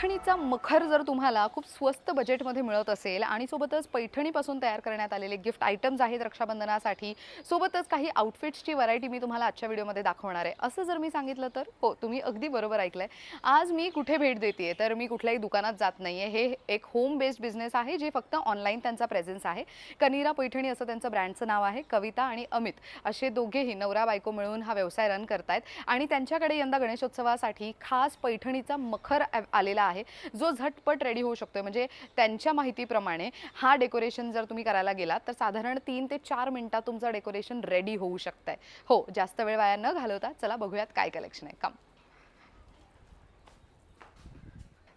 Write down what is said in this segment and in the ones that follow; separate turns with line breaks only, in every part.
पैठणीचा मखर जर तुम्हाला खूप स्वस्त बजेटमध्ये मिळत असेल आणि सोबतच पैठणीपासून तयार करण्यात आलेले गिफ्ट आयटम्स आहेत रक्षाबंधनासाठी सोबतच काही आउटफिट्सची व्हरायटी मी तुम्हाला आजच्या व्हिडिओमध्ये दाखवणार आहे. असं जर मी सांगितलं तर हो तुम्ही अगदी बरोबर ऐकलं आहे आज मी कुठे भेट देते तर मी कुठल्याही दुकानात जात नाही आहे हे एक होम बेस्ड बिझनेस आहे जे फक्त ऑनलाईन त्यांचा प्रेझेन्स आहे. कनिरा पैठणी असं त्यांचं ब्रँडचं नाव आहे कविता आणि अमित. असे दोघेही नवरा बायको मिळून हा व्यवसाय रन करतायत. आणि त्यांच्याकडे यंदा गणेशोत्सवासाठी खास पैठणीचा मखर आलेला आहे. जो झटपट रेडी होऊ शकतोय. म्हणजे त्यांच्या माहितीप्रमाणे हा डेकोरेशन जर तुम्ही करायला गेलात तर साधारण तीन ते चार मिनिटात तुमचं डेकोरेशन रेडी होऊ शकतंय. हो जास्त वेळ वाया न घालवता चला बघूयात काय कलेक्शन आहे. काम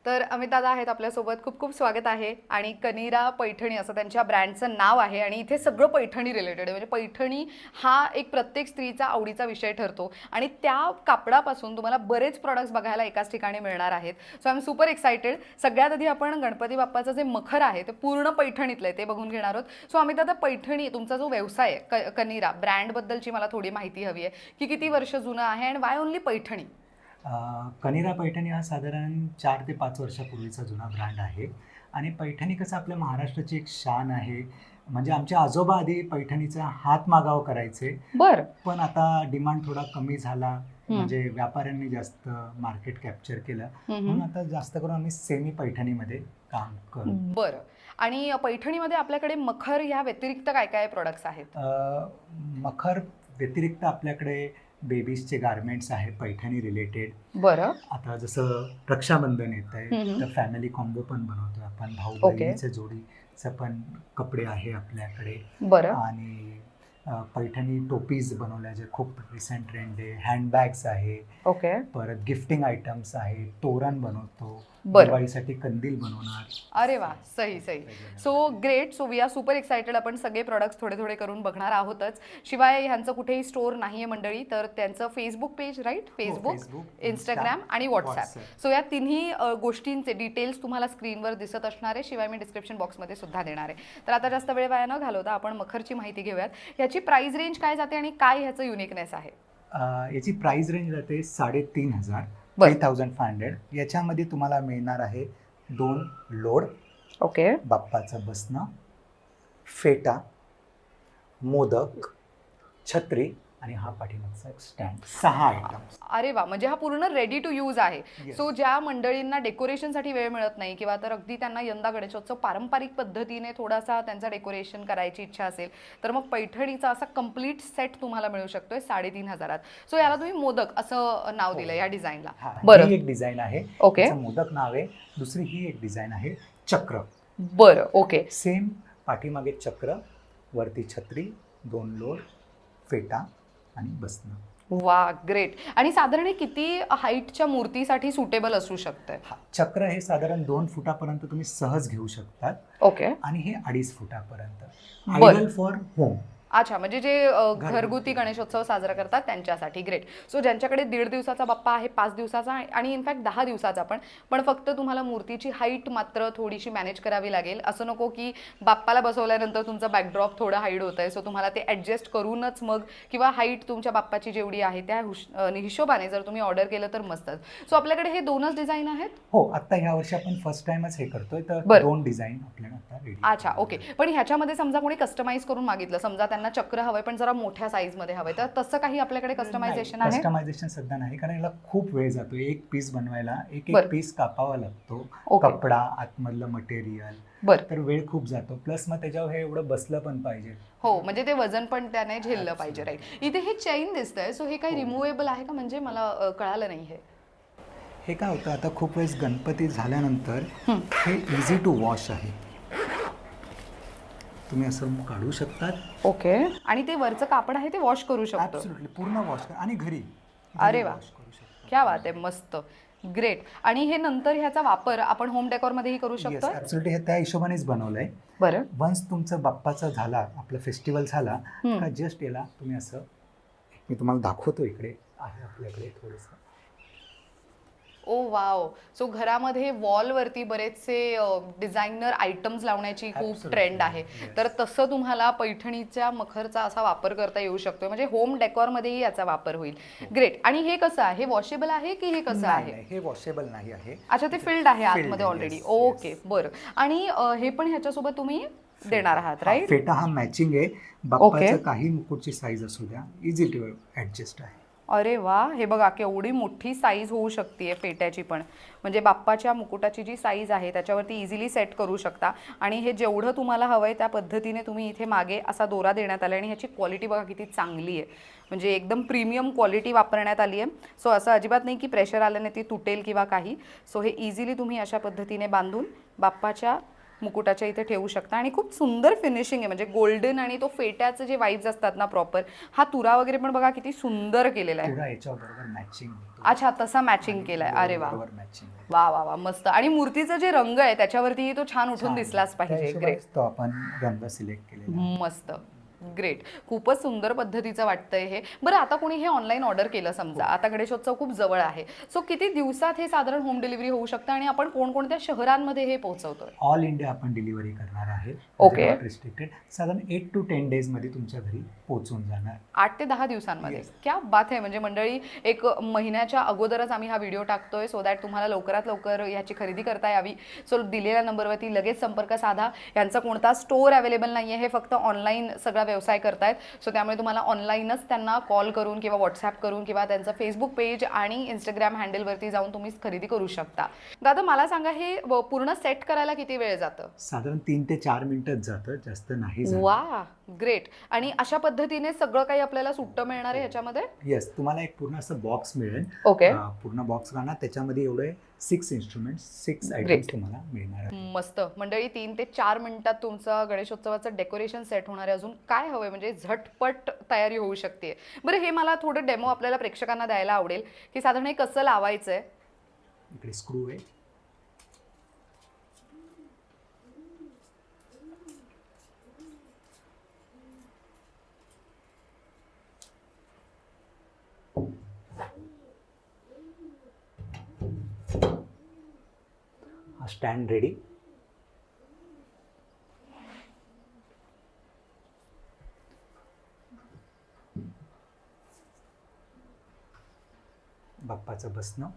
तर अमितदादा आहेत आपल्यासोबत. खूप खूप स्वागत आहे. आणि कनिरा पैठणी असं त्यांच्या ब्रँडचं नाव आहे आणि इथे सगळं पैठणी रिलेटेड आहे. म्हणजे पैठणी हा एक प्रत्येक स्त्रीचा आवडीचा विषय ठरतो. आणि त्या कापडापासून तुम्हाला बरेच प्रॉडक्ट्स बघायला एकाच ठिकाणी मिळणार आहेत. So I am super excited सगळ्यात आधी आपण गणपती बाप्पाचं जे मखर आहे ते पूर्ण पैठणीतलं आहे ते बघून घेणार आहोत. सो अमितदादा पैठणी तुमचा जो व्यवसाय आहे क कनिरा ब्रँडबद्दलची मला थोडी माहिती हवी आहे. की किती वर्ष जुनं आहे आणि वाय ओनली पैठणी?
कनिरा पैठणी हा साधारण चार ते पाच वर्षापूर्वीचा जुना ब्रँड आहे. आणि पैठणी कसं आपल्या महाराष्ट्राची एक शान आहे. म्हणजे आमचे आजोबा आधी पैठणीचा हात मागाव करायचे.
बरं.
पण आता डिमांड थोडा कमी झाला. म्हणजे व्यापाऱ्यांनी जास्त मार्केट कॅप्चर केलं. म्हणून आता जास्त करून आम्ही सेमी पैठणीमध्ये काम करू.
बरं. आणि पैठणीमध्ये आपल्याकडे मखर ह्या व्यतिरिक्त काय काय प्रोडक्ट्स आहेत
मखर व्यतिरिक्त आपल्याकडे बेबीजचे गार्मेंट्स आहे पैठणी रिलेटेड
बरं.
आता जसं रक्षाबंधन येत आहे. तर फॅमिली कॉम्बो पण बनवतोय आपण. भाऊ. बहिणीच्या जोडीचं पण कपडे आहे आपल्याकडे.
बरं.
आणि पैठणी टोपीज बनवल्या जे खूप रिसेंट ट्रेंड आहे. हँडबॅग्स आहे.
ओके
परत गिफ्टिंग आयटम्स आहे तोरण बनवतो.
बरं.
दिवाळीसाठी कंदील बनवणार.
अरे वा सही सही. So great so we are super excited आपण सगळे प्रॉडक्ट्स थोडे थोडे करून बघणार आहोतच. शिवाय ह्यांचं कुठेही स्टोर नाही आहे मंडळी तर त्यांचं Facebook page right Facebook Instagram आणि व्हॉट्सॲप
WhatsApp.
सो या तिन्ही अ, गोष्टींचे डिटेल्स तुम्हाला स्क्रीनवर दिसत असणार आहे. शिवाय मी डिस्क्रिप्शन बॉक्समध्ये सुद्धा देणार आहे. तर आता जास्त वेळ वाया न घालवता आपण मखरची माहिती घेऊयात. ह्याची प्राइस रेंज काय जाते आणि काय ह्याचं युनिकनेस आहे?
अ, याची प्राइस रेंज राहते साडेतीन हजार. थ्री थाउजंड फाय हंड्रेड याच्यामध्ये तुम्हाला मिळणार आहे दोन लोड
ओके.
बाप्पाचं बसणं फेटा मोदक छत्री आणि हा पाठीमागचा एक स्टँड सहा आयटम्स
अरे वा म्हणजे हा पूर्ण रेडी टू यूज आहे.
Yes.
सो ज्या मंडळींना डेकोरेशनसाठी वेळ मिळत नाही किंवा तर अगदी त्यांना यंदा गणेशोत्सव पारंपरिक पद्धतीने थोडासा त्यांचा डेकोरेशन करायची इच्छा असेल तर मग पैठणीचा असा कंप्लीट सेट तुम्हाला मिळू शकतोय साडेतीन हजारात. सो याला तुम्ही मोदक असं नाव दिलं या डिझाईनला
हा
बरं.
ही एक डिझाईन आहे.
ओके
मोदक नाव आहे दुसरी ही एक डिझाईन आहे चक्र.
बरं ओके
सेम पाठीमागे चक्र वरती छत्री दोन लोड फेटा. आणि बसणं.
वा ग्रेट आणि साधारण किती हाईटच्या मूर्तीसाठी सुटेबल असू शकतंय?
हा चक्र हे साधारण दोन फुटापर्यंत तुम्ही सहज घेऊ शकतात.
ओके
आणि हे अडीच फुटापर्यंत. आयडल फॉर होम
अच्छा म्हणजे जे अ,
घरगुती.
गणेशोत्सव साजरा करतात त्यांच्यासाठी ग्रेट सो ज्यांच्याकडे दीड दिवसाचा बाप्पा आहे पाच दिवसाचा आणि इनफॅक्ट दहा दिवसाचा पण पण फक्त तुम्हाला मूर्तीची हाईट मात्र थोडीशी मॅनेज करावी लागेल. असं नको की बाप्पाला बसवल्यानंतर तुमचं बॅकड्रॉप थोडं हाईट होत आहे सो तुम्हाला ते ॲडजस्ट करूनच मग किंवा हाईट तुमच्या बाप्पाची जेवढी आहे त्या हुश अ, हिशोबाने जर तुम्ही ऑर्डर केलं तर मस्तच सो आपल्याकडे हे दोनच डिझाईन आहेत?
हो आता ह्या वर्षी आपण फर्स्ट टाइमच हे करतोय तर
बरं.
दोन डिझाईन आपल्याला आता रेडी
अच्छा ओके पण ह्याच्यामध्ये समजा कोणी कस्टमाइज करून मागितलं समजा त्यांना चक्र हवंय पण जरा मोठ्या साईजमध्ये हवंय. तर तसं काही आपल्याकडे कस्टमायझेशन आहे?
कस्टमायझेशन सध्या नाही कारण याला खूप वेळ जातो. एक पीस बनवायला एक. एक पीस कापावा लागतो. कपडा आतमधलं मटेरियल
बरं.
तर वेळ खूप जातो. प्लस मग त्याच्यावर हे एवढं बसलं पण पाहिजे.
हो म्हणजे ते वजन पण त्याने झेललं पाहिजे राईट इथे हे चेन दिसतंय सो हे काही
हो.
रिमुवेबल आहे का? म्हणजे मला कळालं नाही हे.
हे काय होतं? आता खूप वेळेस गणपती झाल्यानंतर
हं.
हे इझी टू वॉश आहे. तुम्ही असं काढू शकतात.
ओके. आणि ते वरचं कापड आहे ते वॉश करू शकतो.
ॲब्सोल्युटली पूर्ण वॉश कर आणि घरी.
अरे वा.
करू शकता.
क्या बात आहे. मस्त. ग्रेट आणि हे नंतर ह्याचा वापर आपण होम डेकोरमध्येही करू
येस
शकतो
ॲब्सोल्युटली हे त्या हिशोबानेच बनवलंय.
बरं.
वन्स तुमचं बाप्पाचा झाला आपला फेस्टिवल झाला. का जस्ट याला तुम्ही असं मी तुम्हाला दाखवतो इकडे. आहे आपल्याकडे थोडंसं.
ओ वाव. सो घरामध्ये वॉलवरती बरेचसे डिझायनर आयटम्स लावण्याची खूप. ट्रेंड आहे. तर तसं तुम्हाला पैठणीच्या मखरचा असा वापर करता येऊ शकतो म्हणजे होम डेकॉरमध्येही याचा वापर होईल. ग्रेट आणि हे कसं आहे? वॉशेबल आहे की हे कसं
हो. नाही,
आहे?
हे वॉशेबल नाही आहे.
अच्छा ते फिल्ड आहे आतमध्ये ऑलरेडी ओके. बरं. आणि हे पण ह्याच्यासोबत तुम्ही देणार आहात
हा,
राईट
फेटा हा मॅचिंग आहे. बाप्पाचं काही मुकुटची साईज असू द्या. इझी टू ऍडजस्ट आहे.
अरे वा हे बघा केवढी मोठी साईज होऊ शकते फेट्याची पण. म्हणजे बाप्पाच्या मुकुटाची जी साईज आहे त्याच्यावरती इझिली सेट करू शकता. आणि हे जेवढं तुम्हाला हवं आहे त्या पद्धतीने तुम्ही इथे मागे असा दोरा देण्यात आला आणि ह्याची क्वालिटी बघा किती चांगली आहे. म्हणजे एकदम प्रीमियम क्वालिटी वापरण्यात आली आहे सो असं अजिबात नाही की प्रेशर आल्याने ती तुटेल किंवा काही. सो हे इझिली तुम्ही अशा पद्धतीने बांधून बाप्पाच्या मुकुटाच्या इथे ठेवू शकता. आणि खूप सुंदर फिनिशिंग आहे. म्हणजे गोल्डन आणि तो फेट्याचे जे वाईब्स असतात ना प्रॉपर हा तुरा वगैरे पण बघा किती सुंदर केलेला आहे.
मॅचिंग
अच्छा तसा मॅचिंग केलाय. अरे वा. वा वा वा मस्त. आणि मूर्तीचा जे रंग आहे त्याच्यावरती तो छान उठून दिसलाच पाहिजे.
आपण रंग सिलेक्ट.
मस्त. ग्रेट खूपच सुंदर पद्धतीचं वाटतंय हे. बरं आता कोणी हे ऑनलाईन ऑर्डर केलं समजा. आता गणेशोत्सव खूप जवळ आहे. सो किती दिवसात हे साधारण होम डिलिव्हरी होऊ शकतं आणि आपण कोणकोणत्या शहरांमध्ये हे पोहोचवतोय?
ऑल इंडिया आपण डिलिव्हरी करणार आहे.
Okay.
रिस्ट्रिक्टेड साधारण एट टू टेन डेजमध्ये तुमच्या घरी पोहोचून जाणार.
आठ ते दहा दिवसांमध्ये. क्या बात आहे म्हणजे मंडळी एक महिन्याच्या अगोदरच आम्ही हा व्हिडिओ टाकतोय सो दॅट तुम्हाला लवकरात लवकर ह्याची खरेदी करता यावी. सो दिलेल्या नंबरवरती लगेच संपर्क साधा. यांचा कोणता स्टोअर अवेलेबल नाही आहे हे फक्त ऑनलाईन सगळा व्यवसाय करतायत. सो त्यामुळे तुम्हाला ऑनलाईनच त्यांना कॉल करून किंवा व्हॉट्सॲप करून किंवा त्यांचं फेसबुक पेज आणि इंस्टाग्राम हँडलवरती जाऊन तुम्ही खरेदी करू शकता. दादा मला सांगा हे पूर्ण सेट करायला किती वेळ जातं?
साधारण तीन ते चार मिनिटच जातं. जास्त नाही
वा ग्रेट आणि अशा पद्धतीने सगळं काही आपल्याला सुट्ट मिळणार आहे ह्याच्यामध्ये?
येस तुम्हाला एक पूर्ण असं बॉक्स मिळेल.
ओके
पूर्ण बॉक्स राहणार त्याच्यामध्ये एवढे सिक्स इन्स्ट्रुमेंट सिक्स आयटम्स तुम्हाला मिळणार आहे
मस्त. मंडळी तीन ते चार मिनिटात तुमचं गणेशोत्सवाचं डेकोरेशन सेट होणार आहे. अजून काय हवंय? म्हणजे झटपट तयारी होऊ शकते. बरं हे मला थोडं डेमो आपल्याला प्रेक्षकांना द्यायला आवडेल की साधारण हे कसं लावायचं आहे
इकडे स्क्रू आहे. Stand ready. बाप्पाचं बसणं.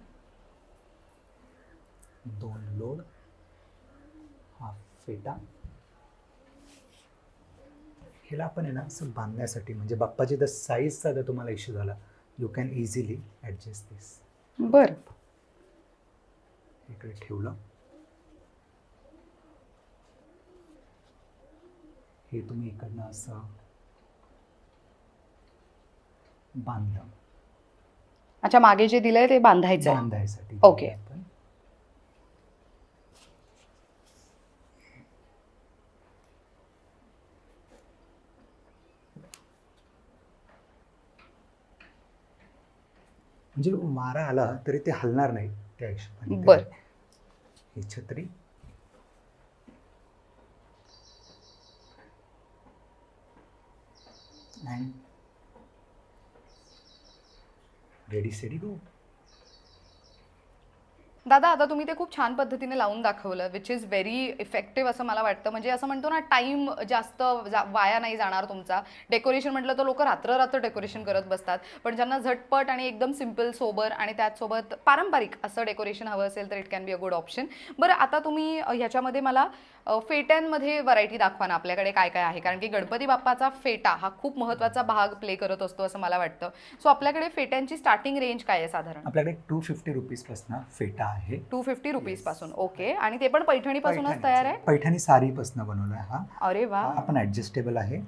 दोन लोड. हाफ फेटा. ह्याला आपण आहे ना असं बांधण्यासाठी म्हणजे बाप्पाची जर साईजचा जर तुम्हाला इश्यू झाला. You can easily adjust this
बरं.
इकडे ठेवलं हे तुम्ही इकडनं असं बांधलं
अच्छा मागे जे दिलंय ते बांधायचं आहे.
बांधायसाठी
Okay.
आपण म्हणजे वारा आला तरी ते हलणार नाही त्या हिशोबाने
बर.
ही छत्री. Ready steady go.
दादा आता तुम्ही ते खूप छान पद्धतीने लावून दाखवलं विच इज व्हेरी इफेक्टिव्ह असं मला वाटतं. म्हणजे असं म्हणतो ना टाइम जास्त जा- वाया नाही जाणार तुमचा. डेकोरेशन म्हटलं तर लोक रात्र रात्र डेकोरेशन करत बसतात. पण ज्यांना झटपट आणि एकदम सिंपल सोबर आणि त्याचसोबत पारंपरिक असं डेकोरेशन हवं असेल तर it can be a good option बरं आता तुम्ही ह्याच्यामध्ये मला फेट्यांमध्ये व्हरायटी दाखवा ना आपल्याकडे काय काय आहे. कारण की गणपती बाप्पाचा फेटा हा खूप महत्त्वाचा भाग प्ले करत असतो असं मला वाटतं. सो आपल्याकडे फेट्यांची स्टार्टिंग रेंज काय आहे साधारण?
आपल्याकडे टू फिफ्टी रुपीजपासून फेटा आहे.
Two fifty रुपीजपासून. ओके आणि ते पण पैठणी पासूनच तयार आहे?
पैठणी साडीपासून बनवलाय हा.
अरे वा.
आपण ऍडजस्टेबल आहे.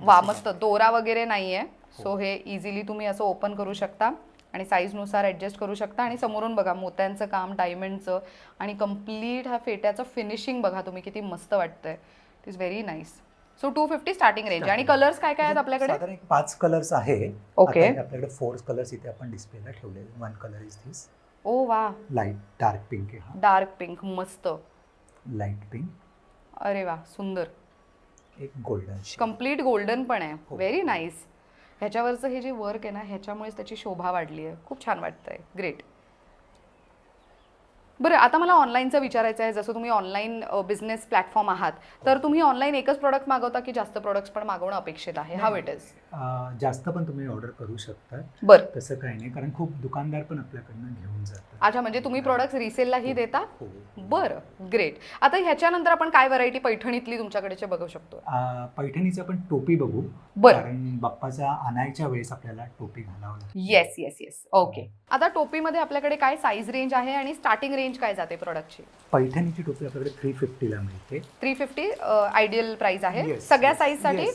वा मस्त. दोरा वगैरे नाहीये. सो हे इझिली तुम्ही असं ओपन करू शकता. आणि साईजनुसार ॲडजस्ट करू शकता. आणि समोरून बघा मोत्यांचं काम डायमंडचं आणि कंप्लीट हा फेट्याचं फिनिशिंग बघा तुम्ही किती मस्त वाटतंय. It is very nice so two fifty starting range आणि कलर्स काय काय आहेत आपल्याकडे?
साधारण एक पाच कलर्स आहे. आता आपल्याकडे फोर कलर्स इथे आपण डिस्प्लेला ठेवलेले. वन कलर इज दिस
ओ वा.
लाइट डार्क पिंक आहे हा.
डार्क पिंक मस्त.
लाइट पिंक
अरे वा सुंदर.
एक गोल्डन
कंप्लीट गोल्डन पण आहे.
हो.
व्हेरी नाईस ह्याच्यावरचं हे जे वर्क आहे ना ह्याच्यामुळेच त्याची शोभा वाढली आहे. खूप छान वाटतंय. ग्रेट बरं आता मला ऑनलाईनचं विचारायचं आहे. जसं तुम्ही ऑनलाईन बिझनेस प्लॅटफॉर्म आहात तर तुम्ही ऑनलाईन एकच प्रॉडक्ट मागवता की जास्त प्रॉडक्ट्स पण मागवणं अपेक्षित आहे? इट इज
जास्त पण तुम्ही ऑर्डर करू शकता.
बरं.
तसं काही नाही कारण खूप दुकानदार पण आपल्याकडनं घेऊन जातात.
अच्छा म्हणजे तुम्ही प्रॉडक्ट्स रिसेललाही देता?
हो.
बरं ग्रेट आता ह्याच्यानंतर आपण काय व्हरायटी पैठणीतली तुमच्याकडेचे बघू शकतो?
पैठणीचं पण टोपी बघू.
बरं.
कारण बाप्पाचा आणायच्या वेळेस आपल्याला टोपी घालावं
येस येस येस ओके आता टोपीमध्ये आपल्याकडे काय साईज रेंज आहे आणि स्टार्टिंग रेंज काय जाते प्रोडक्टची
पैठणीची टोपी आपल्याकडे थ्री फिफ्टीला मिळते.
थ्री फिफ्टी आयडियल प्राइस आहे. सगळ्या साईजसाठी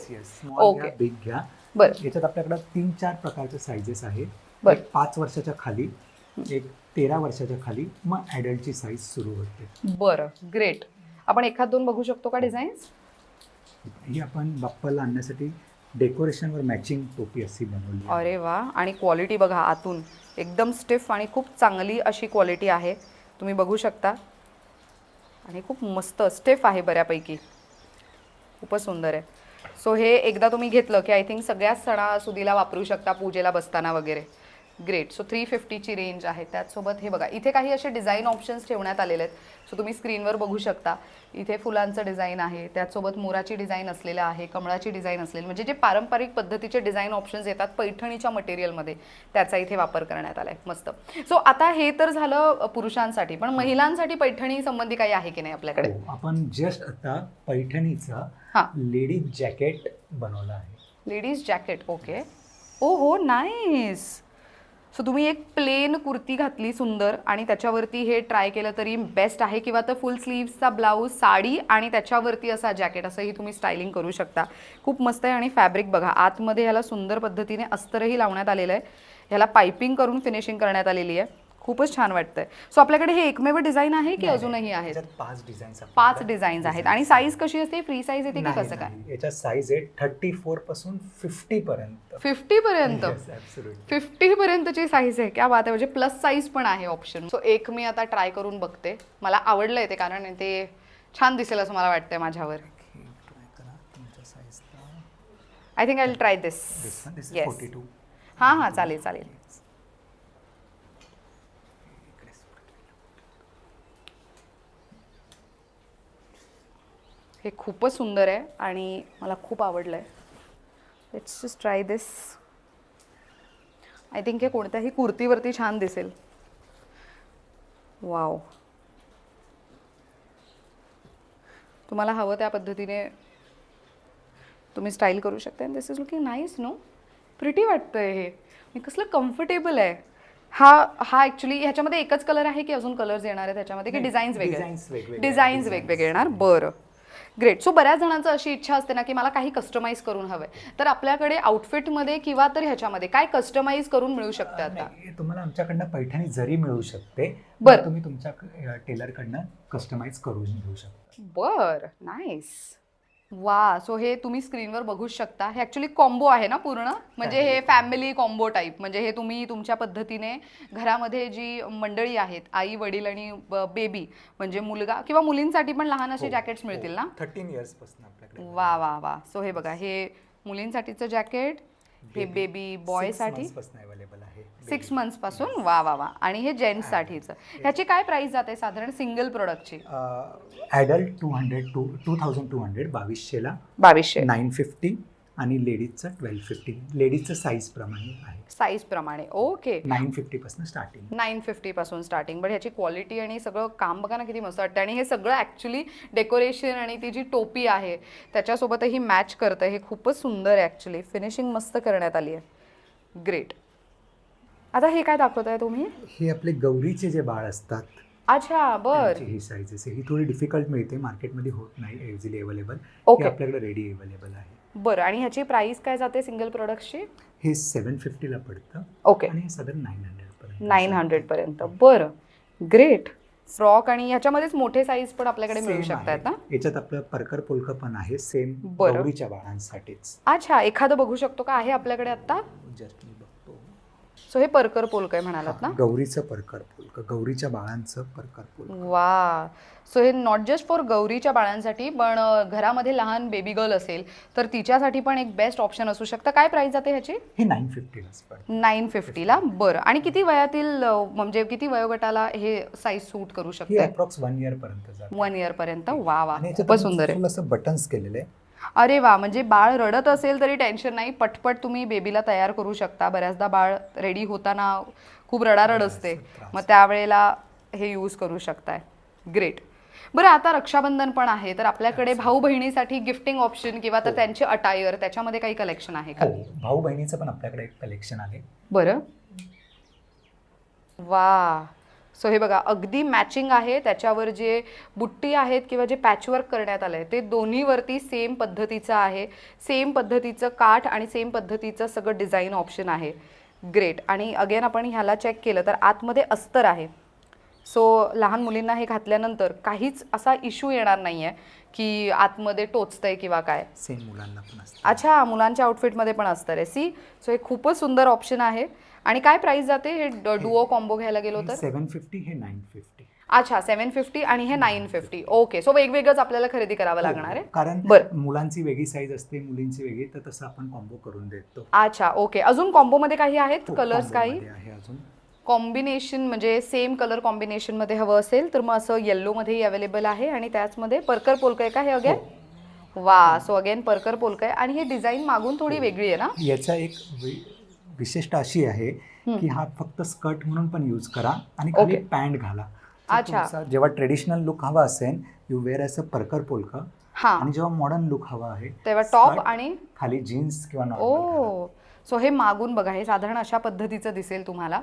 ओके
Okay.
बिग घ्या
बरं.
याच्यात आपल्याकडे तीन चार प्रकारचे साईजेस आहेत.
बरं.
एक पाच वर्षाच्या खाली एक तेरा वर्षाच्या खाली मग ॲडल्टची साईज सुरू होते.
बरं. ग्रेट आपण एखाद दोन बघू शकतो का डिझाईन्स
ही आपण बाप्पाला आणण्यासाठी डेकोरेशनवर मॅचिंग टोपी अशी बनवली आहे.
अरे वा. आणि क्वालिटी बघा आतून. एकदम स्टिफ आणि खूप चांगली अशी क्वालिटी आहे. तुम्ही बघू शकता. आणि खूप मस्त स्टेफ आहे बऱ्यापैकी. खूपच सुंदर आहे. सो हे एकदा तुम्ही घेतलं की आय थिंक सगळ्याच सणासुदीला वापरू शकता पूजेला बसताना वगैरे. ग्रेट सो थ्री फिफ्टीची रेंज आहे. त्याचसोबत हे बघा इथे काही असे डिझाईन ऑप्शन्स ठेवण्यात आलेले आहेत. सो तुम्ही स्क्रीनवर बघू शकता. इथे फुलांचं डिझाईन आहे. त्याचसोबत मोराची डिझाईन असलेलं आहे कमळाची डिझाईन असलेली म्हणजे जे पारंपरिक पद्धतीचे डिझाईन ऑप्शन्स येतात पैठणीच्या मटेरियलमध्ये त्याचा इथे वापर करण्यात आला आहे मस्त. सो आता हे तर झालं पुरुषांसाठी पण महिलांसाठी पैठणी संबंधी काही आहे की नाही आपल्याकडे?
हो, आपण जस्ट आता पैठणीचं
हां.
लेडीज जॅकेट बनवलं आहे.
लेडीज जॅकेट ओके ओ हो नाईस सो तुम्ही एक प्लेन कुर्ती घातली सुंदर आणि त्याच्यावरती हे ट्राय केलं तरी बेस्ट आहे किंवा तर फुल स्लीव्सचा ब्लाऊज साडी आणि त्याच्यावरती असा जॅकेट असंही तुम्ही स्टायलिंग करू शकता. खूप मस्त आहे आणि फॅब्रिक बघा आतमध्ये ह्याला सुंदर पद्धतीने अस्तरही लावण्यात आलेलं आहे. ह्याला पायपिंग करून फिनिशिंग करण्यात आलेली आहे. खूपच छान वाटतंय. सो आपल्याकडे हे एकमेव डिझाईन आहे की अजूनही आहेत?
याच्यात पाच डिझाईन्स
पाच डिझाईन्स आहेत. आणि साईज कशी असते? फ्री साईज येते की कसं काय?
याच्यात साईज आहे थर्टी फोरपासून फिफ्टी पर्यंत.
फिफ्टी पर्यंत. फिफ्टी पर्यंतची साईज आहे. क्या बात आहे. म्हणजे प्लस साईज पण आहे ऑप्शन सो एक मी आता ट्राय करून बघते. मला आवडलंय ते कारण ते छान दिसेल असं मला वाटतंय माझ्यावर. I think I will try this yes हां हां चालेल चालेल. हे खूपच सुंदर आहे आणि मला खूप आवडलं आहे let's just try this I think हे कोणत्याही कुर्तीवरती छान दिसेल. वाव तुम्हाला हवं त्या पद्धतीने तुम्ही स्टाईल करू शकता. This is looking nice no pretty वाटतंय हे. आणि कसलं कम्फर्टेबल आहे. हा हा ॲक्च्युली ह्याच्यामध्ये एकच कलर आहे की अजून कलर्स येणार आहे त्याच्यामध्ये की डिझाईन्स वेगळे डिझाईन्स. वेगवेगळे येणार. बरं. ग्रेट सो बऱ्याच जणांचं अशी इच्छा असते ना की मला काही कस्टमाइज करून हवंय. तर आपल्याकडे आउटफिटमध्ये किंवा तर ह्याच्यामध्ये काय कस्टमाइज करून मिळू शकतं आता?
नाही, तुम्हाला आमच्याकडनं पैठणी जरी मिळू शकते
बरं.
तुम्ही तुमच्या टेलरकडनं कस्टमाइज करून घेऊ शकता.
बर. नाईस वा सो हे तुम्ही स्क्रीनवर बघू शकता. हे ॲक्च्युली कॉम्बो आहे ना पूर्ण? म्हणजे हे फॅमिली कॉम्बो टाईप म्हणजे हे तुम्ही तुमच्या पद्धतीने घरामध्ये जी मंडळी आहेत आई वडील आणि बेबी म्हणजे मुलगा किंवा मुलींसाठी पण लहान
हो,
असे जॅकेट्स मिळतील ना?
थर्टीन इयर्स
वा वा वा. सो हे बघा हे मुलींसाठीचं जॅकेट हे बेबी बॉयसाठी
अवेलेबल आहे
सिक्स मंथ्सपासून वा वा वा. आणि हे जेंट्ससाठीचं ह्याची काय प्राइस जाते साधारण सिंगल प्रोडक्टची
adult two hundred to two thousand two hundred बावीसशेला
बावीसशे.
नाईन फिफ्टी आणि लेडीजचं ट्वेल्व फिफ्टी लेडीजचं साईज प्रमाणे आहे.
साईज प्रमाणे. ओके
नाईन फिफ्टीपासून स्टार्टिंग
नाईन फिफ्टीपासून स्टार्टिंग बट ह्याची क्वालिटी आणि सगळं काम बघा ना किती मस्त वाटतं आणि हे सगळं ॲक्च्युली डेकोरेशन आणि ती जी टोपी आहे त्याच्यासोबतही मॅच करतं. हे खूपच सुंदर आहे ॲक्च्युली फिनिशिंग मस्त करण्यात आली आहे. ग्रेट आता हे काय दाखवत आहे तुम्ही?
हे आपले गौरीचे जे बाळ असतात
अच्छा बर.
त्यांची ही साईजेस ही थोडी डिफिकल्ट मिळते मार्केटमध्ये होत नाही इझिली अवेलेबल
ओके
आपल्याकडे रेडी अवेलेबल आहे.
बरं आणि ह्याची प्राइस काय जाते सिंगल प्रोडक्टची
हे सेवन फिफ्टीला पडतं.
ओके
आणि हे साधारण नाईन हंड्रेडपर्यंत
नाईन हंड्रेडपर्यंत बरं. ग्रेट फ्रॉक आणि ह्याच्यामध्येच मोठे साईज पण आपल्याकडे मिळू शकतात. ना?
याच्यात आपलं परकर पोलकं पण आहे सेम
बरं.
गौरीच्या बाळांसाठीच.
अच्छा एखादं बघू शकतो का? आहे आपल्याकडे आता
जस्ट
सो हे परकर पोलकं आहे म्हणालात ना?
गौरीचं परकर पुलक गौरीच्या बाळांचं परकर पुलक.
वा. सो हे नॉट जस्ट फॉर गौरीच्या बाळांसाठी पण घरामध्ये लहान बेबी गर्ल असेल तर तिच्यासाठी पण एक बेस्ट ऑप्शन असू शकतं. काय प्राइस जाते ह्याची?
हे नाईन फिफ्टीलाच पडतं.
नाईन फिफ्टीला बरं. आणि किती वयातील म्हणजे किती वयोगटाला हे साईज सूट करू शकते
अप्रॉक्स वन इयर पर्यंत
वन इयर पर्यंत. वा वा. खूपच सुंदर आहे.
असं बटन्स केलेले. आहे.
अरे वा म्हणजे बाळ रडत असेल तरी टेन्शन नाही पटपट तुम्ही बेबीला तयार करू शकता. बऱ्याचदा बाळ रेडी होताना खूप रडारड असते. मग त्यावेळेला हे यूज करू शकताय. ग्रेट बरं आता रक्षाबंधन पण आहे. तर आपल्याकडे भाऊ बहिणीसाठी गिफ्टिंग ऑप्शन किंवा तर
हो.
त्यांचे अटायर त्याच्यामध्ये काही कलेक्शन आहे का?
हो भाऊ बहिणीचं पण आपल्याकडे एक कलेक्शन आहे.
बरं. वा. सो हे बघा अगदी मॅचिंग आहे त्याच्यावर जे बुट्टी आहेत किंवा जे पॅचवर्क करण्यात आलं आहे ते दोन्हीवरती सेम पद्धतीचं आहे. सेम पद्धतीचं काठ आणि सेम पद्धतीचं सगळं डिझाईन ऑप्शन आहे. ग्रेट आणि अगेन आपण ह्याला चेक केलं तर आतमध्ये अस्तर आहे. सो लहान मुलींना हे घातल्यानंतर काहीच असा इश्यू येणार नाही आहे की आतमध्ये टोचतंय किंवा काय.
सेम मुलांना पण
अच्छा मुलांच्या आउटफिटमध्ये पण असतं रे. सी सो हे खूपच सुंदर ऑप्शन आहे. आणि काय प्राइस जाते? हे डुओ कॉम्बो घ्यायला गेलो तर?
सेवन फिफ्टी हे नाईन फिफ्टी
अच्छा सेवन फिफ्टी आणि हे नाईन फिफ्टी ओके सो वेगवेगळंच आपल्याला खरेदी करावं लागणार आहे.
हो, कारण
बरं.
मुलांची वेगळी साईज असते मुलींची वेगळी तर तसं आपण कॉम्बो करून देतो.
अच्छा ओके अजून कॉम्बोमध्ये काही आहेत?
हो,
कलर्स
combo
काही?
मध्ये आहे अजून.
कॉम्बिनेशन म्हणजे सेम कलर कॉम्बिनेशनमध्ये हवं असेल तर मग असं येल्लोमध्येही अवेलेबल आहे आणि त्याचमध्ये परकर पोलकं आहे का हे अगेन
हो.
वा सो अगेन परकर पोलकं आहे आणि ही डिझाईन मागून थोडी वेगळी आहे ना?
याचा एक वि- विशिष्ट अशी आहे. की हा फक्त स्कर्ट म्हणून पण यूज करा आणि खाली. पॅन्ट घाला
अच्छा.
जेव्हा ट्रेडिशनल लुक हवा असेल यू वेअर असं परकर पोलक आणि जेव्हा मॉडर्न लुक हवा आहे
तेव्हा टॉप आणि
खाली जीन्स किंवा
ओ सो हे मागून बघा हे साधारण अशा पद्धतीचं दिसेल तुम्हाला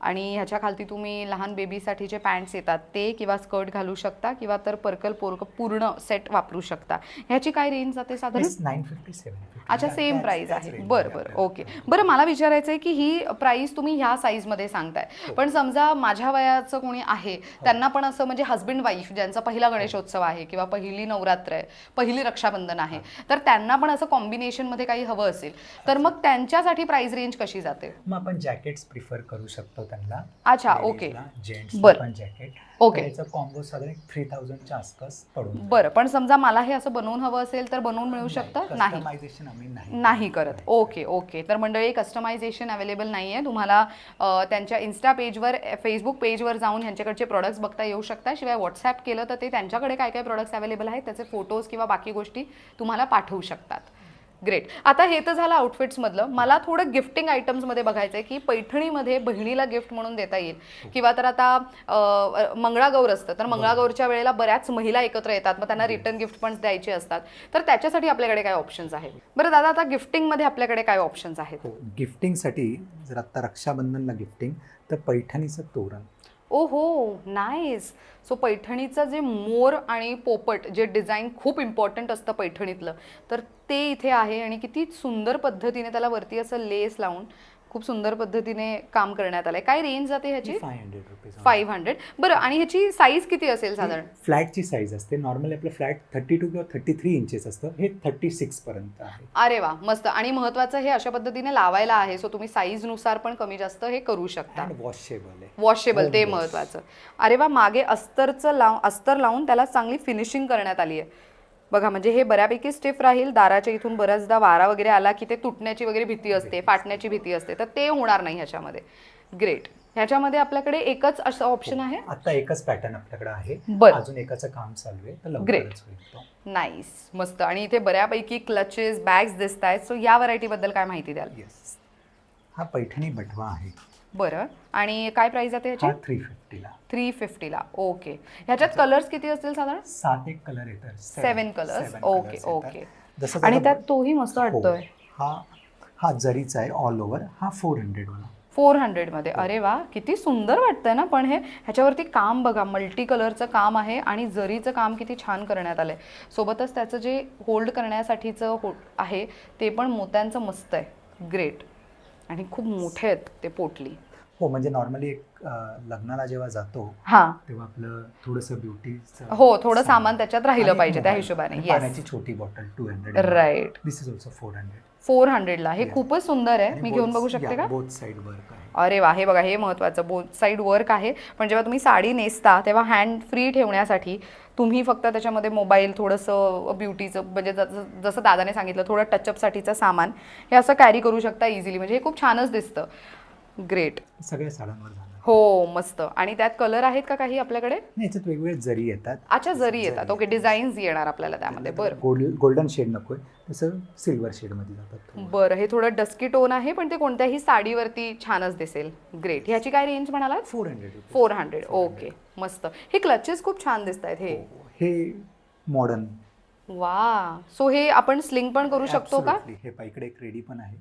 आणि ह्याच्या खालती तुम्ही लहान बेबीसाठी जे पॅन्ट्स येतात ते किंवा स्कर्ट घालू शकता किंवा तर पर्कल पोरक पूर्ण सेट वापरू शकता. ह्याची काय रेंज जाते साधारण?
नाईन फिफ्टी सेवन
अच्छा सेम प्राइस आहे. बरं बरं ओके बरं मला विचारायचं आहे की ही प्राइस तुम्ही ह्या साईजमध्ये सांगताय.
हो.
पण समजा माझ्या वयाचं कोणी आहे त्यांना पण असं म्हणजे हस्बंड वाईफ ज्यांचा पहिला गणेशोत्सव आहे किंवा पहिली नवरात्र आहे पहिली रक्षाबंधन आहे तर त्यांना पण असं कॉम्बिनेशनमध्ये काही हवं असेल तर मग त्यांच्यासाठी प्राइस रेंज कशी जाते?
मग आपण जॅकेट्स प्रिफर करू शकतो. त्यांना.
अच्छा ओके
जेंट्स
बरं.
पण जॅकेट
ओके.
याचा कॉम्बो साधारण थ्री थाउजंडच्या आसपास पडून.
बरं पण समजा मला हे असं बनवून हवं असेल तर बनवून मिळू शकतं? नाही.
नाही
करत. ओके ओके तर मंडळी कस्टमायझेशन अवेलेबल नाही आहे तुम्हाला त्यांच्या इन्स्टा पेजवर फेसबुक पेजवर जाऊन ह्यांच्याकडचे प्रोडक्ट्स बघता येऊ शकता. शिवाय व्हॉट्सॲप केलं तर ते त्यांच्याकडे काय काय प्रोडक्ट्स अवेलेबल आहेत त्याचे फोटोज किंवा बाकी गोष्टी तुम्हाला पाठवू शकतात. ग्रेट आता हे तर झालं आउटफिट्समधलं मला थोडं गिफ्टिंग आयटम्समध्ये बघायचं आहे की पैठणीमध्ये बहिणीला गिफ्ट म्हणून देता येईल. किंवा तर आता मंगळागौर असतं. तर मंगळागौरच्या वेळेला बऱ्याच महिला एकत्र येतात. मग त्यांना रिटर्न गिफ्ट पण द्यायचे असतात. तर त्याच्यासाठी आपल्याकडे काय ऑप्शन्स आहेत? बरं दादा आता गिफ्टिंगमध्ये आपल्याकडे काय ऑप्शन्स आहेत?
हो, गिफ्टिंगसाठी जर आता रक्षाबंधनला गिफ्टिंग तर पैठणीचं तोरण.
ओ हो नाईस सो पैठणीचं जे मोर आणि पोपट जे डिझाईन खूप इम्पॉर्टंट असतं पैठणीतलं तर ते इथे आहे आणि किती सुंदर पद्धतीने त्याला वरती असं लेस लावून खूप सुंदर पद्धतीने काम करण्यात आलंय. काय रेंज जाते ह्याची?
Five hundred rupees
five hundred बरं आणि ह्याची साईज किती असेल साधारण?
फ्लॅटची साईज असते. नॉर्मली आपलं फ्लॅट थर्टी टू किंवा थर्टी थ्री इंचेस असतं. हे थर्टी सिक्स पर्यंत आहे.
अरे वा मस्त. आणि महत्वाचं हे अशा पद्धतीने लावायला आहे सो तुम्ही साईजनुसार पण कमी जास्त हे करू शकता.
वॉशेबल आहे.
वॉशेबल ते. महत्वाचं. अरे वा मागे अस्तरचं लाव अस्तर लावून त्याला चांगली फिनिशिंग करण्यात आली आहे बघा म्हणजे हे बऱ्यापैकी स्टिफ राहील. दाराच्या इथून बऱ्याचदा वारा वगैरे आला की ते तुटण्याची वगैरे भीती असते फाटण्याची भीती असते. तर ते होणार नाही ह्याच्यामध्ये. ग्रेट ह्याच्यामध्ये आपल्याकडे एकच असं ऑप्शन आहे?
आता एकच पॅटर्न आपल्याकडे आहे. अजून एकाचं काम चालू आहे. तो.
नाईस मस्त. आणि इथे बऱ्यापैकी क्लचेस बॅग्स दिसत आहेत सो या व्हरायटीबद्दल काय माहिती द्याल?
येस हा पैठणी बटवा आहे.
बरं. आणि काय प्राइस जाते
हा
ह्याची
थ्री फिफ्टीला
थ्री फिफ्टीला ओके ह्याच्यात कलर्स किती असतील साधारण?
सात एक कलर येतात.
सेवन कलर्स ओके ओके
जसं
आणि त्यात तोही मस्त
हो.
वाटतोय.
हा हा जरीचा आहे ऑल ओव्हर हा फोर हंड्रेड वाला.
फोर हंड्रेडमध्ये अरे वा किती सुंदर वाटतंय ना. पण हे ह्याच्यावरती काम बघा. मल्टी कलरचं काम आहे आणि जरीचं काम किती छान करण्यात आलंय. सोबतच त्याचं जे होल्ड करण्यासाठीचं हो आहे ते पण मोत्यांचं मस्त आहे. ग्रेट आणि खूप मोठे आहेत ते पोटली.
हो म्हणजे नॉर्मली एक लग्नाला जेव्हा जातो
हां.
तेव्हा आपलं थोडंसं ब्युटीचं
हो थोडं सामान त्याच्यात राहिलं पाहिजे त्या हिशोबाने
पाण्याची छोटी bottle two hundred
right
this is also four hundred
four हंड्रेडला हे. खूपच सुंदर आहे. मी घेऊन बघू शकते का?
बोथ साइड वर्क आहे.
अरे वा हे बघा हे महत्वाचं. बोथ साईड वर्क आहे. पण जेव्हा तुम्ही साडी नेसता तेव्हा हँड फ्री ठेवण्यासाठी तुम्ही फक्त त्याच्यामध्ये मोबाईल थोडंसं ब्युटीचं म्हणजे जसं जसं दादाने सांगितलं थोडं टचअपसाठीचं सामान हे असं कॅरी करू शकता इझिली म्हणजे हे खूप छानच दिसतं. ग्रेट
सगळ्या साड्यांवर
हो मस्त. आणि त्यात कलर आहेत का काही आपल्याकडे?
नाही याच्यात वेगवेगळे जरी येतात.
अच्छा जरी येतात. ओके डिझाईन्स येणार आपल्याला त्यामध्ये. बरं.
गोल्ड गोल्डन शेड नकोय तसं सिल्वर शेडमध्ये जातात.
बरं हे थोडं डस्की टोन आहे पण ते कोणत्याही साडीवरती छानच दिसेल. ग्रेट ह्याची काय रेंज म्हणालात?
Four hundred
four hundred okay मस्त. हे क्लचेस खूप छान दिसत आहेत हे
हे मॉडर्न
वा. सो हे आपण स्लिंग पण करू शकतो का?
हे पाईकडे एक रेडी पण आहे.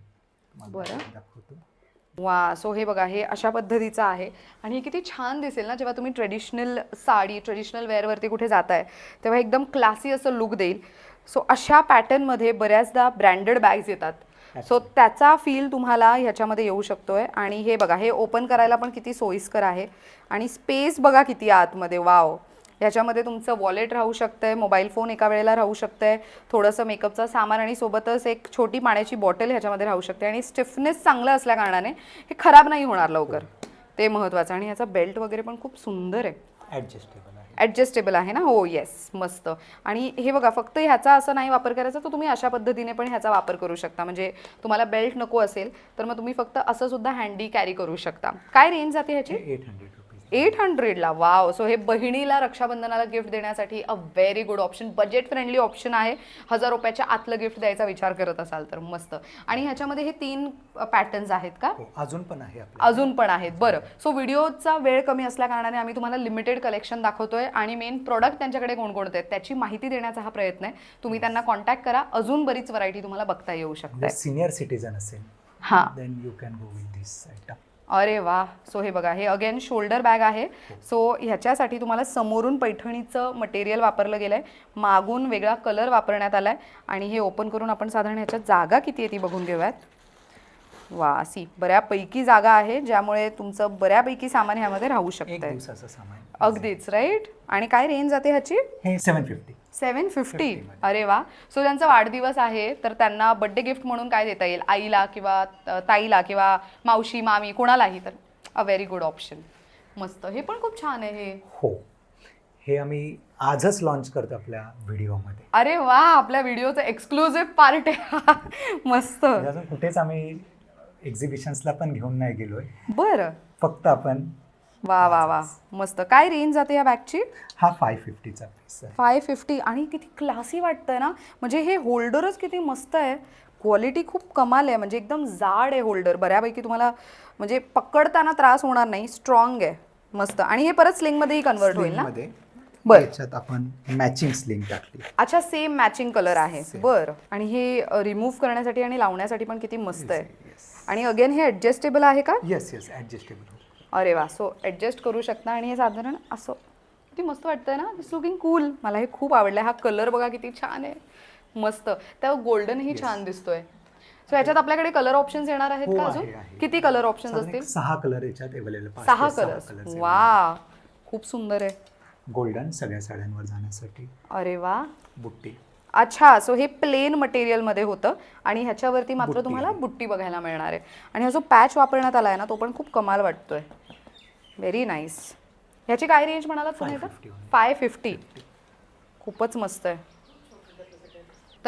बरं.
दाखवतो.
वा सो हे बघा हे अशा पद्धतीचं आहे. आणि हे किती छान दिसेल ना जेव्हा तुम्ही ट्रेडिशनल साडी ट्रेडिशनल वेअरवरती कुठे जाताय तेव्हा एकदम क्लासी असं लुक देईल. सो अशा पॅटर्नमध्ये बऱ्याचदा ब्रँडेड बॅग्स येतात. सो त्याचा फील तुम्हाला ह्याच्यामध्ये येऊ शकतोय. आणि हे बघा हे ओपन करायला पण किती सोयीस्कर आहे. आणि स्पेस बघा किती आहे आतमध्ये. वाव ह्याच्यामध्ये तुमचं वॉलेट राहू शकतंय मोबाईल फोन एका वेळेला राहू शकतंय. थोडंसं मेकअपचं सामान आणि सोबतच एक छोटी पाण्याची बॉटल ह्याच्यामध्ये राहू शकते. आणि स्टिफनेस चांगलं असल्या कारणाने हे खराब नाही होणार लवकर. ते महत्त्वाचं आणि ह्याचा बेल्ट वगैरे पण खूप सुंदर आहे.
ऍडजस्टेबल आहे.
ॲडजस्टेबल आहे ना? हो येस मस्त. आणि हे बघा फक्त ह्याचा असं नाही वापर करायचा तर तुम्ही अशा पद्धतीने पण ह्याचा वापर करू शकता. म्हणजे तुम्हाला बेल्ट नको असेल तर मग तुम्ही फक्त असं सुद्धा हँडी कॅरी करू शकता. काय रेंज जाते ह्याची?
एट हंड्रेड
एट हंड्रेडला. वाव. सो हे बहिणीला रक्षाबंधनाला गिफ्ट देण्यासाठी a very good option budget friendly option आहे. हजार रुपयाच्या आतलं गिफ्ट द्यायचा विचार करत असाल तर मस्त. आणि ह्याच्यामध्ये हे तीन पॅटर्न्स आहेत का?
हो अजून पण आहे
अजून पण आहेत. बरं. सो व्हिडिओचा वेळ कमी असल्या कारणाने आम्ही तुम्हाला लिमिटेड कलेक्शन दाखवतोय आणि मेन प्रोडक्ट त्यांच्याकडे कोणकोणते आहेत त्याची माहिती देण्याचा हा प्रयत्न आहे. तुम्ही त्यांना कॉन्टॅक्ट करा. अजून बरीच व्हरायटी तुम्हाला बघता येऊ शकते.
सिनियर सिटीजन असेल.
हां.
Then you can go with this item
अरे वा सो हे बघा हे अगेन शोल्डर बॅग आहे. सो ह्याच्यासाठी तुम्हाला समोरून पैठणीचं मटेरियल वापरलं गेलं आहे मागून वेगळा कलर वापरण्यात आला आहे आणि हे ओपन करून आपण साधारण ह्याच्यात जागा किती आहे ती बघून घेऊयात. वा सी बऱ्यापैकी जागा आहे ज्यामुळे तुमचं बऱ्यापैकी सामान ह्यामध्ये राहू
सामान.
अगदीच राईट आणि काय रेंज जाते ह्याची?
सेवन फिफ्टी
सेवन फिफ्टी.
50 मध्ये.
अरे वा. सो त्यांचा वाढदिवस आहे तर त्यांना बड्डे गिफ्ट म्हणून काय देता येईल? आईला किंवा ताईला किंवा मावशी मामी कोणालाही? तर अ व्हेरी गुड ऑप्शन मस्त. हे पण खूप छान आहे हे.
हो. हे आम्ही आजच लॉन्च करतो आपल्या व्हिडिओमध्ये.
अरे वा! आपल्या व्हिडिओचं एक्सक्लुझिव्ह पार्ट आहे. मस्त.
म्हणजे कुठेच आम्ही एक्झिबिशन्सला पण घेऊन नाही गेलोय.
बरं.
फक्त आपण
वा वा वा. मस्त. काय रेंज जाते या बॅगची
हा फाय फिफ्टीचा पीस आहे.
फाय फिफ्टी आणि किती क्लासी वाटतंय ना? म्हणजे हे होल्डरच किती मस्त आहे. क्वालिटी खूप कमाल आहे. म्हणजे एकदम जाड आहे होल्डर बऱ्यापैकी तुम्हाला म्हणजे पकडताना त्रास होणार नाही. स्ट्रॉंग आहे. मस्त. आणि हे परत स्लिंगमध्येही कन्वर्ट होईल ना?
मध्ये.
बरं.
याच्यात आपण मॅचिंग स्लिंग टाकली.
अच्छा सेम मॅचिंग कलर आहे. बरं. आणि हे रिमूव्ह करण्यासाठी आणि लावण्यासाठी पण किती मस्त आहे. आणि अगेन हे ॲडजस्टेबल आहे का?
येस येस ऍडजस्टेबल
अरे वा सो ॲडजस्ट करू शकता आणि हे साधारण असं. किती मस्त वाटतंय ना? इट्स लुकिंग कूल मला हे खूप आवडलं हा कलर बघा किती छान आहे. मस्त. त्या गोल्डनही छान दिसतोय. सो याच्यात आपल्याकडे कलर ऑप्शन्स येणार आहेत
हो,
का अजून. किती कलर ऑप्शन्स असतील?
सहा कलर याच्यात अवेलेबल
सहा कलर वा खूप सुंदर आहे.
गोल्डन सगळ्या साड्यांवर जाण्यासाठी.
अरे वा.
बुट्टी.
अच्छा सो हे प्लेन मटेरियलमध्ये होतं आणि ह्याच्यावरती मात्र तुम्हाला बुट्टी बघायला मिळणार आहे. आणि हा जो पॅच वापरण्यात आला आहे ना तो पण खूप कमाल वाटतोय. व्हेरी नाईस ह्याची काय रेंज म्हणालात तुम्ही आता?
550
फाय फिफ्टी खूपच मस्त आहे.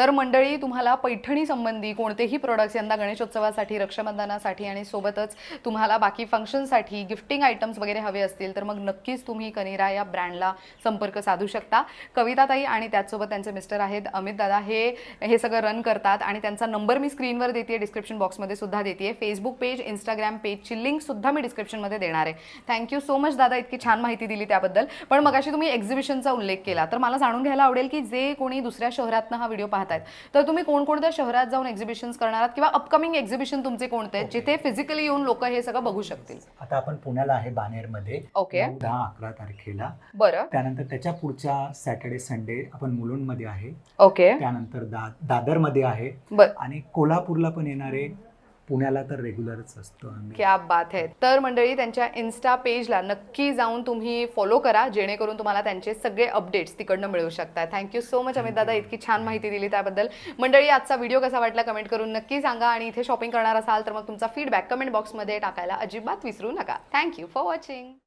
तर मंडळी तुम्हाला पैठणी संबंधी कोणतेही प्रोडक्ट्स यंदा गणेशोत्सवासाठी रक्षाबंधनासाठी आणि सोबतच तुम्हाला बाकी फंक्शनसाठी गिफ्टिंग आयटम्स वगैरे हवे असतील तर मग नक्कीच तुम्ही कनिरा या ब्रँडला संपर्क साधू शकता. कविताताई आणि त्याचसोबत त्यांचे मिस्टर आहेत अमित दादा हे हे सगळं रन करतात आणि त्यांचा नंबर मी स्क्रीनवर देते डिस्क्रिप्शन बॉक्समध्ये सुद्धा देते फेसबुक पेज इंस्टाग्राम पेजची लिंक सुद्धा मी डिस्क्रिप्शनमध्ये देणार आहे. थँक्यू सो मच दादा इतकी छान माहिती दिली त्याबद्दल. पण मगाशी तुम्ही एक्झिबिशनचा उल्लेख केला तर मला जाणून घ्यायला आवडेल की जे कोणी दुसऱ्या शहरातनं हा व्हिडिओ पाहतायत तर तुम्ही कोणकोणत्या शहरात जाऊन एक्झिबिशन्स करणार आहात? किंवा अपकमिंग एक्झिबिशन तुमचे कोणते आहेत? जिथे फिजिकली येऊन लोक हे सगळं बघू शकतील.
आता आपण पुण्याला आहे बानेरमध्ये.
ओके
दहा अकरा तारखेला.
बरं.
त्यानंतर त्याच्या पुढच्या सॅटर्डे संडे आपण मुलुंडमध्ये आहे.
ओके
त्यानंतर दा दादरमध्ये आहे.
बर.
आणि कोल्हापूरला पण येणार आहे पुण्याला तर रेग्युलरच असतो आम्ही.
क्या बात आहे तर मंडळी त्यांच्या इन्स्टा पेजला नक्की जाऊन तुम्ही फॉलो करा जेणेकरून तुम्हाला त्यांचे सगळे अपडेट्स तिकडनं मिळू शकतात. थँक्यू सो मच अमित दादा इतकी छान माहिती दिली त्याबद्दल. मंडळी आजचा व्हिडिओ कसा वाटला कमेंट करून नक्की सांगा आणि इथे शॉपिंग करणार असाल तर मग तुमचा फीडबॅक कमेंट बॉक्समध्ये टाकायला अजिबात विसरू नका. Thank you for watching